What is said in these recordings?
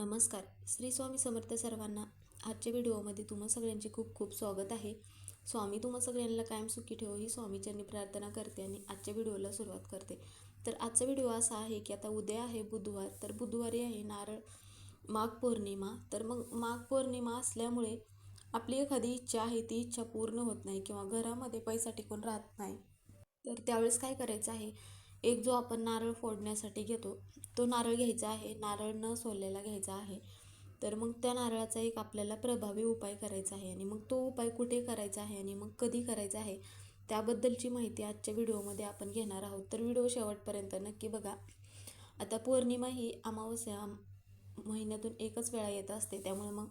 नमस्कार. श्री स्वामी समर्थ सर्वांना आजच्या व्हिडिओमध्ये तुम्हा सगळ्यांचे खूप खूप स्वागत आहे. स्वामी तुम्हा सगळ्यांना कायम सुखी ठेवो ही स्वामीच्यांनी प्रार्थना करते आणि आजच्या व्हिडिओला सुरुवात करते. तर आजचा व्हिडिओ असा आहे की आता उद्या आहे बुधवार. तर बुधवारी आहे नारळ माघ पौर्णिमा. तर मग माघ पौर्णिमा असल्यामुळे आपली एखादी इच्छा आहे ती इच्छा पूर्ण होत नाही किंवा घरामध्ये पैसा टिकून राहत नाही. तर त्यावेळेस काय करायचं आहे? एक जो आपण नारळ फोडण्यासाठी घेतो तो नारळ घ्यायचा आहे नारळ न सोललेला घ्यायचा आहे. तर मग त्या नारळाचा एक आपल्याला प्रभावी उपाय करायचा आहे आणि मग तो उपाय कुठे करायचा आहे आणि मग कधी करायचा आहे त्याबद्दलची माहिती आजच्या व्हिडिओमध्ये आपण घेणार आहोत. तर व्हिडिओ शेवटपर्यंत नक्की बघा. आता पौर्णिमा ही अमावस्या महिन्यातून एकच वेळा येत असते त्यामुळे मग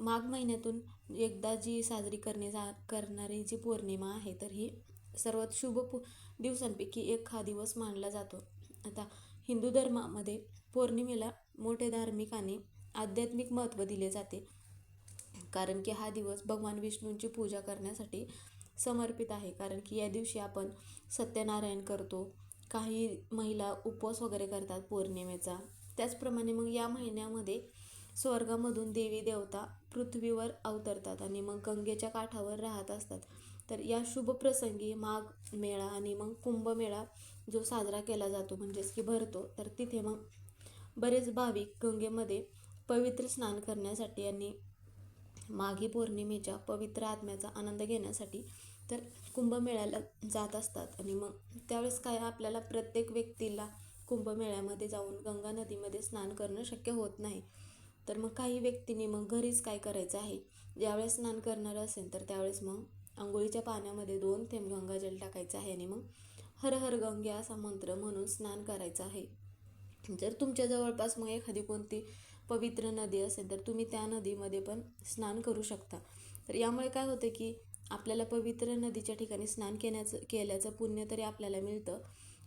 माघ महिन्यातून एकदा जी साजरी करणे जा करणारी जी पौर्णिमा आहे तर ही सर्वात शुभ पु दिवसांपैकी एक हा दिवस मानला जातो. आता हिंदू धर्मामध्ये पौर्णिमेला मोठे धार्मिक आणि आध्यात्मिक महत्त्व दिले जाते. कारण की हा दिवस भगवान विष्णूंची पूजा करण्यासाठी समर्पित आहे. कारण की या दिवशी आपण सत्यनारायण करतो. काही महिला उपवास वगैरे करतात पौर्णिमेचा. त्याचप्रमाणे मग या महिन्यामध्ये स्वर्गामधून देवी देवता पृथ्वीवर अवतरतात आणि मग गंगेच्या काठावर राहत असतात. तर या शुभ प्रसंगी माघ मेळा आणि मग कुंभमेळा जो साजरा केला जातो म्हणजेच की भरतो तर तिथे मग बरेच भाविक गंगेमध्ये पवित्र स्नान करण्यासाठी आणि माघी पौर्णिमेच्या पवित्र आत्म्याचा आनंद घेण्यासाठी तर कुंभमेळ्याला जात असतात. आणि मग त्यावेळेस काय आपल्याला प्रत्येक व्यक्तीला कुंभमेळ्यामध्ये जाऊन गंगा नदीमध्ये स्नान करणं शक्य होत नाही. तर मग काही व्यक्तींनी मग घरीच काय करायचं आहे? ज्यावेळेस स्नान करणार असेल तर त्यावेळेस मग आंघोळीच्या पाण्यामध्ये दोन थेंब गंगाजल टाकायचं आहे आणि मग हर हर गंगे असा मंत्र म्हणून स्नान करायचं आहे. जर तुमच्या जवळपास मग एखादी कोणती पवित्र नदी असेल तर तुम्ही त्या नदीमध्ये पण स्नान करू शकता. तर यामुळे काय होतं की आपल्याला पवित्र नदीच्या ठिकाणी स्नान केल्याचं केल्याचं पुण्य तरी आपल्याला मिळतं.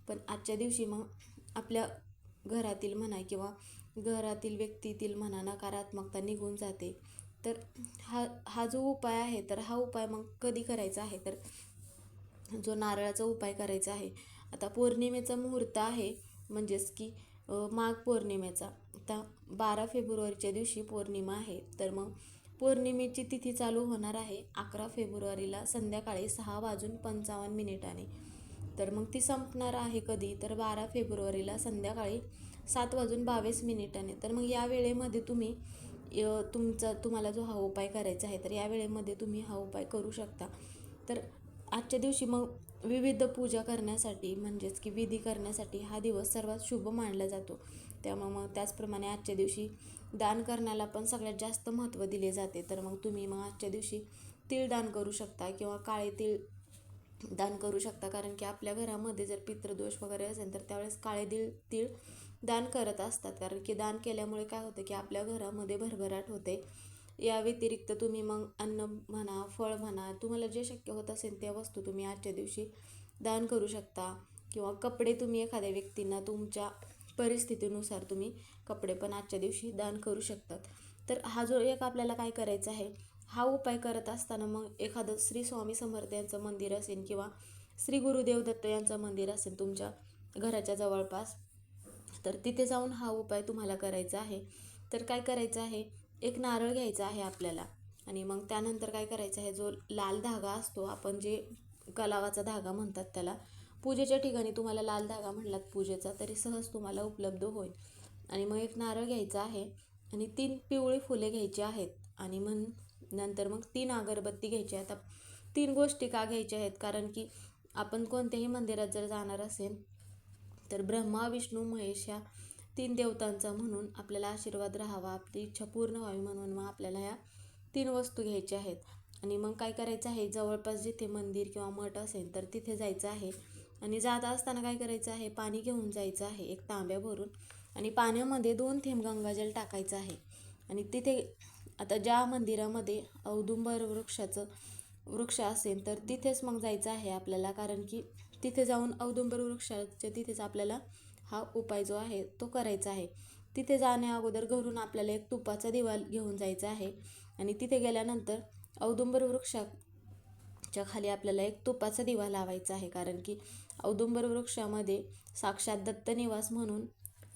पण आजच्या दिवशी मग आपल्या घरातील म्हणा किंवा घरातील व्यक्तीतील म्हणा नकारात्मकता निघून जाते. तर हा हा जो उपाय आहे तर हा उपाय मग कधी करायचा आहे? तर जो नारळाचा उपाय करायचा आहे आता पौर्णिमेचा मुहूर्त आहे म्हणजेच की माघ पौर्णिमेचा. आता बारा फेब्रुवारीच्या दिवशी पौर्णिमा आहे तर मग पौर्णिमेची तिथी चालू होणार आहे अकरा फेब्रुवारीला संध्याकाळी सहा वाजून पंचावन्न मिनिटाने. तर मग ती संपणार आहे कधी? तर बारा फेब्रुवारीला संध्याकाळी सात वाजून बावीस मिनिटाने. तर मग या वेळेमध्ये तुम्ही तुमचा तुम्हाला जो हा उपाय करायचा आहे तर या वेळेमध्ये तुम्ही हा उपाय करू शकता. तर आजच्या दिवशी मग विविध पूजा करण्यासाठी म्हणजेच की विधी करण्यासाठी हा दिवस सर्वात शुभ मानला जातो. त्यामुळे मग त्याचप्रमाणे आजच्या दिवशी दान करण्याला पण सगळ्यात जास्त महत्त्व दिले जाते. तर मग तुम्ही मग आजच्या दिवशी तीळ दान करू शकता किंवा काळे तीळ दान करू शकता. कारण की आपल्या घरामध्ये जर पितृदोष वगैरे असेल तर त्यावेळेस काळे दिल तीळ दान करत असतात. कारण की दान केल्यामुळे काय होतं की आपल्या घरामध्ये भरभराट होते. या व्यतिरिक्त तुम्ही मग अन्न म्हणा फळ म्हणा तुम्हाला जे शक्य होत असेल त्या वस्तू तुम्ही आजच्या दिवशी दान करू शकता. किंवा कपडे तुम्ही एखाद्या व्यक्तींना तुमच्या परिस्थितीनुसार तुम्ही कपडे पण आजच्या दिवशी दान करू शकतात. तर हा जो एक आपल्याला काय करायचा आहे हा उपाय करत असताना मग एखादं श्री स्वामी समर्थ यांचं मंदिर असेल किंवा श्री गुरुदेव दत्त यांचं मंदिर असेल तुमच्या घराच्या जवळपास तर तिथे जाऊन हा उपाय तुम्हाला करायचा आहे. तर काय करायचं आहे? एक नारळ घ्यायचा आहे आपल्याला आणि मग त्यानंतर काय करायचं आहे? जो लाल धागा असतो आपण जे कलावाचा धागा म्हणतात त्याला पूजेच्या ठिकाणी तुम्हाला लाल धागा म्हणलात पूजेचा तरी सहज तुम्हाला उपलब्ध होईल. आणि मग एक नारळ घ्यायचा आहे आणि तीन पिवळी फुले घ्यायची आहेत आणि मग नंतर मग तीन अगरबत्ती घ्यायची आहेत तीन गोष्टी का घ्यायच्या आहेत? कारण की आपण कोणत्याही मंदिरात जर जाणार असेल तर ब्रह्मा विष्णू महेश ह्या तीन देवतांचा म्हणून आपल्याला आशीर्वाद राहावा आपली इच्छा पूर्ण व्हावी म्हणून मग आपल्याला ह्या तीन वस्तू घ्यायच्या आहेत. आणि मग काय करायचं आहे? जवळपास जिथे मंदिर किंवा मठ असेल तर तिथे जायचं आहे. आणि जात असताना काय करायचं आहे? पाणी घेऊन जायचं आहे एक तांब्या भरून. आणि पाण्यामध्ये दोन थेंब गंगाजल टाकायचं आहे. आणि तिथे आता ज्या मंदिरामध्ये औदुंबर वृक्षाचं वृक्ष असेल तर तिथेच मग जायचं आहे आपल्याला. कारण की तिथे जाऊन औदुंबर वृक्षाच्या तिथेच आपल्याला हा उपाय जो आहे तो करायचा आहे. तिथे जाण्या अगोदर घरून आपल्याला एक तुपाचा दिवा घेऊन जायचा आहे. आणि तिथे गेल्यानंतर औदुंबर वृक्षाच्या खाली आपल्याला एक तुपाचा दिवा लावायचा आहे. कारण की औदुंबर वृक्षामध्ये साक्षात दत्त निवास म्हणून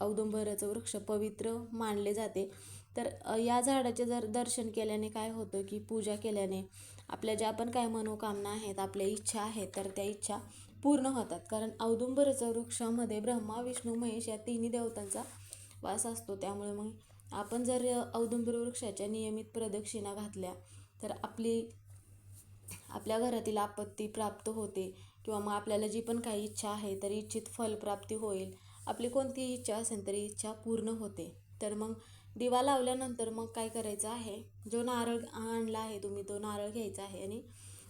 औदुंबराचं वृक्ष पवित्र मानले जाते. तर या झाडाचे जर दर्शन केल्याने काय होतं की पूजा केल्याने आपल्या ज्या पण काय मनोकामना आहेत आपल्या इच्छा आहेत तर त्या इच्छा पूर्ण होतात. कारण औदुंबराच्या वृक्षामध्ये ब्रह्मा विष्णू महेश या तिन्ही देवतांचा वास असतो. त्यामुळे मग आपण जर औदुंबर वृक्षाच्या नियमित प्रदक्षिणा घातल्या तर आपली आपल्या घरातील आपत्ती प्राप्त होते किंवा मग आपल्याला जी पण काही इच्छा आहे तर इच्छित फलप्राप्ती होईल. आपली कोणतीही इच्छा असेल तरी इच्छा पूर्ण होते. तर मग दिवा लावल्यानंतर मग काय करायचं आहे? जो नारळ आणला आहे तुम्ही तो नारळ घ्यायचा आहे आणि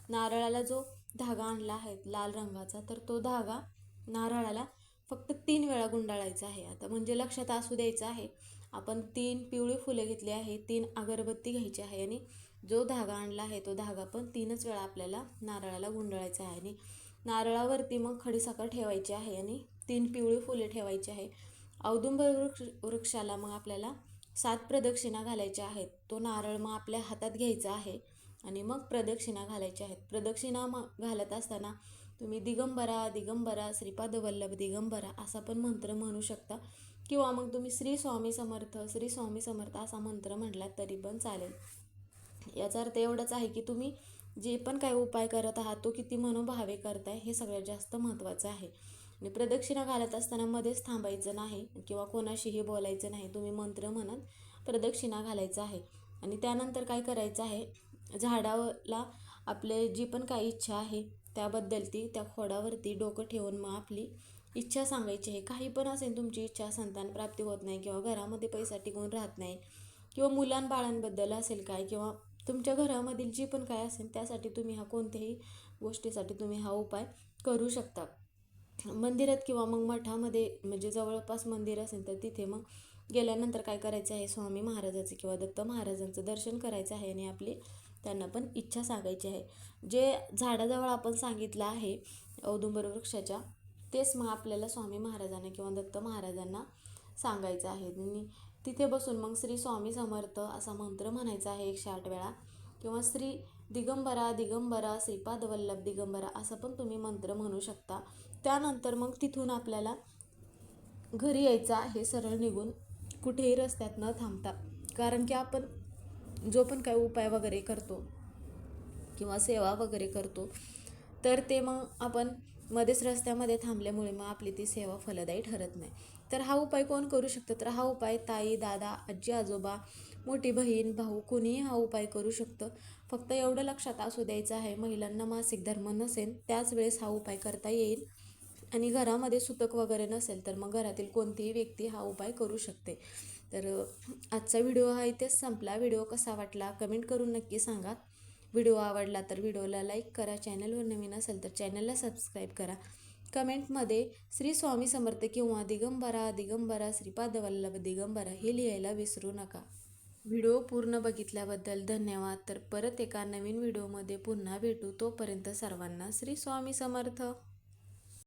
नारळाला जो धागा आणला आहे लाल रंगाचा तर तो धागा नारळाला फक्त तीन वेळा गुंडाळायचा आहे. आता म्हणजे लक्षात असू द्यायचं आहे आपण तीन पिवळी फुले घेतली आहे तीन अगरबत्ती घ्यायची आहे आणि जो धागा आणला आहे तो धागा पण तीनच वेळा आपल्याला नारळाला गुंडाळायचा आहे आणि नारळावरती मग खडीसाखर ठेवायची आहे आणि तीन पिवळी फुले ठेवायची आहे. औदुंबर वृक्ष वृक्षाला मग आपल्याला सात प्रदक्षिणा घालायच्या आहेत. तो नारळ मग आपल्या हातात घ्यायचा आहे आणि मग प्रदक्षिणा घालायच्या आहेत. प्रदक्षिणा मग घालत असताना तुम्ही दिगंबरा दिगंबरा श्रीपाद वल्लभ दिगंबरा असा पण मंत्र म्हणू शकता. किंवा मग तुम्ही श्री स्वामी समर्थ श्री स्वामी समर्थ असा मंत्र म्हटलात तरी पण चालेल. याचा अर्थ एवढाच आहे की तुम्ही जे पण काय उपाय करत आहात तो किती मनोभावे करताय हे सगळ्यात जास्त महत्त्वाचं आहे. आणि प्रदक्षिणा घालत असताना मध्येच थांबायचं नाही किंवा कोणाशीही बोलायचं नाही. तुम्ही मंत्र म्हणत प्रदक्षिणा घालायचं आहे. आणि त्यानंतर काय करायचं आहे? झाडाला आपले जी पण काही इच्छा आहे त्याबद्दल ती त्या खोडावरती डोकं ठेवून मग आपली इच्छा सांगायची आहे. काही पण असेल तुमची इच्छा संतान प्राप्ती होत नाही किंवा घरामध्ये पैसा टिकून राहत नाही किंवा मुलांबाळांबद्दल असेल काय किंवा तुमच्या घरामधील जी पण काय असेल त्यासाठी तुम्ही हा कोणत्याही गोष्टीसाठी तुम्ही हा उपाय करू शकता. मंदिरात किंवा मग मठामध्ये म्हणजे जवळपास मंदिर असेल तर तिथे मग गेल्यानंतर काय करायचं आहे? स्वामी महाराजाचं किंवा दत्त महाराजांचं दर्शन करायचं आहे आणि आपली त्यांना पण इच्छा सांगायची आहे. जे झाडाजवळ आपण सांगितलं आहे औदुंबर वृक्षाच्या तेच मग आपल्याला स्वामी महाराजांना किंवा दत्त महाराजांना सांगायचं आहे. आणि तिथे बसून मग श्री स्वामी समर्थ असा मंत्र म्हणायचा आहे एकशे आठ वेळा. किंवा श्री दिगंबरा दिगंबरा श्रीपाद वल्लभ दिगंबरा असं पण तुम्ही मंत्र म्हणू शकता. त्यानंतर मग तिथून आपल्याला घरी यायचं आहे सरळ निघून. कुठेही रस्त्यात न थांबता. कारण की आपण जो पण काही उपाय वगैरे करतो किंवा सेवा वगैरे करतो तर ते मग आपण मध्येच रस्त्यामध्ये थांबल्यामुळे मग आपली ती सेवा फलदायी ठरत नाही. तर हा उपाय कोण करू शकतं? तर हा उपाय ताई दादा आजी आजोबा मोठी बहीण भाऊ कुणीही हा उपाय करू शकतं. फक्त एवढं लक्षात असू द्यायचं आहे महिलांना मासिक धर्म नसेल त्याच वेळेस हा उपाय करता येईल. आणि घरामध्ये सुतक वगैरे नसेल तर मग घरातील कोणतीही व्यक्ती हा उपाय करू शकते. तर आजचा व्हिडिओ हा इथेच संपला. व्हिडिओ कसा वाटला कमेंट करून नक्की सांगा. व्हिडिओ आवडला तर व्हिडिओला लाईक करा. चॅनलवर नवीन असेल तर चॅनलला सबस्क्राईब करा. कमेंटमध्ये श्री स्वामी समर्थ किंवा दिगंबरा दिगंबरा श्रीपाद वल्लभ दिगंबरा हे लिहायला विसरू नका. व्हिडिओ पूर्ण बघितल्याबद्दल धन्यवाद. तर परत एका नवीन व्हिडिओमध्ये पुन्हा भेटू. तोपर्यंत सर्वांना श्री स्वामी समर्थ.